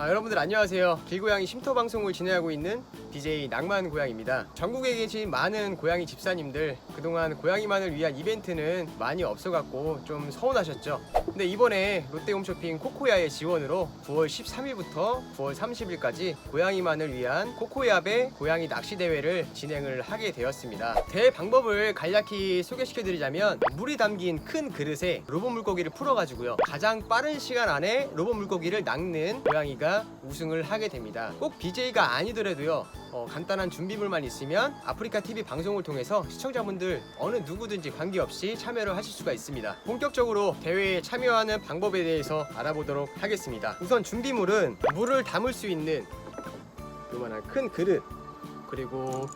아, 여러분들 안녕하세요. 길고양이 쉼터 방송을 진행하고 있는 BJ 낭만 고양입니다. 전국에 계신 많은 고양이 집사님들 그동안 고양이만을 위한 이벤트는 많이 없어갖고 좀 서운하셨죠. 근데 이번에 롯데홈쇼핑 코코야의 지원으로 9월 13일부터 9월 30일까지 고양이만을 위한 코코야배 고양이 낚시 대회를 진행을 하게 되었습니다. 대회 방법을 간략히 소개시켜드리자면 물이 담긴 큰 그릇에 로봇 물고기를 풀어가지고요 가장 빠른 시간 안에 로봇 물고기를 낚는 고양이가 우승을 하게 됩니다. 꼭 BJ가 아니더라도요. 어, 간단한 준비물만 있으면 아프리카 TV 방송을 통해서 시청자분들 어느 누구든지 관계없이 참여를 하실 수가 있습니다. 본격적으로 대회에 참여하는 방법에 대해서 알아보도록 하겠습니다. 우선 준비물은 물을 담을 수 있는 요만한 큰 그릇 그리고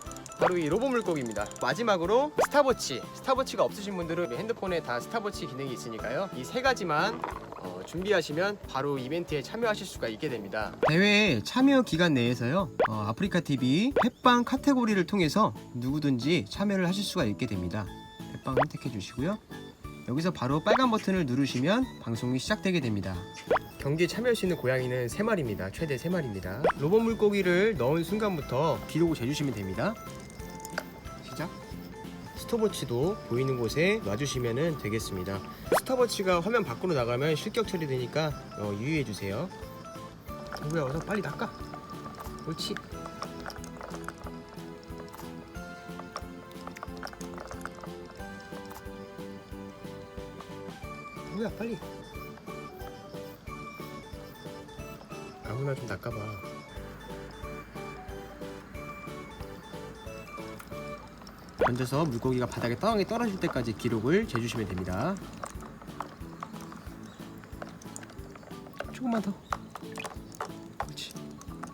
바로 이 로봇 물고기입니다. 마지막으로 스타워치. 스타워치가 없으신 분들은 핸드폰에 다 스타워치 기능이 있으니까요. 이 세 가지만 어, 준비하시면 바로 이벤트에 참여하실 수가 있게 됩니다. 대회 참여 기간 내에서요. 어, 아프리카 TV 펫빵 카테고리를 통해서 누구든지 참여를 하실 수가 있게 됩니다. 펫빵 선택해 주시고요. 여기서 바로 빨간 버튼을 누르시면 방송이 시작되게 됩니다. 경기에 참여할 수 있는 고양이는 3마리입니다. 최대 3마리입니다. 로봇 물고기를 넣은 순간부터 기록을 재주시면 됩니다. 스톱워치도 보이는 곳에 놔주시면 되겠습니다. 스톱워치가 화면 밖으로 나가면 실격 처리되니까 어, 유의해 주세요. 누구야 어서 빨리 낚아. 옳지. 누구야 빨리. 아무나 좀 낚아봐. 던져서 물고기가 바닥에 땅에 떨어질 때까지 기록을 재주시면 됩니다. 조금만 더. 그렇지.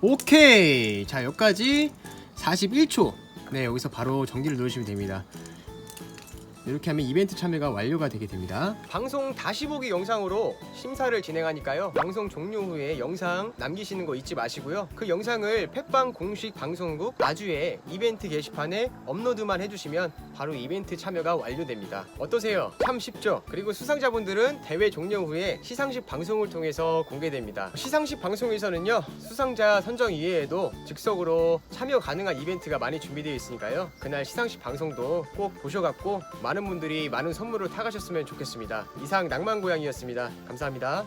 오케이. 자 여기까지 41초. 네 여기서 바로 정지를 누르시면 됩니다. 이렇게 하면 이벤트 참여가 완료가 되게 됩니다. 방송 다시 보기 영상으로 심사를 진행하니까요. 방송 종료 후에 영상 남기시는 거 잊지 마시고요. 그 영상을 펫빵 공식 방송국 나주에 이벤트 게시판에 업로드만 해주시면 바로 이벤트 참여가 완료됩니다. 어떠세요? 참 쉽죠? 그리고 수상자분들은 대회 종료 후에 시상식 방송을 통해서 공개됩니다. 시상식 방송에서는요. 수상자 선정 이외에도 즉석으로 참여 가능한 이벤트가 많이 준비되어 있으니까요. 그날 시상식 방송도 꼭 보셔갖고 많은 분들이 많은 선물을 타가셨으면 좋겠습니다. 이상 낭만고양이였습니다. 감사합니다.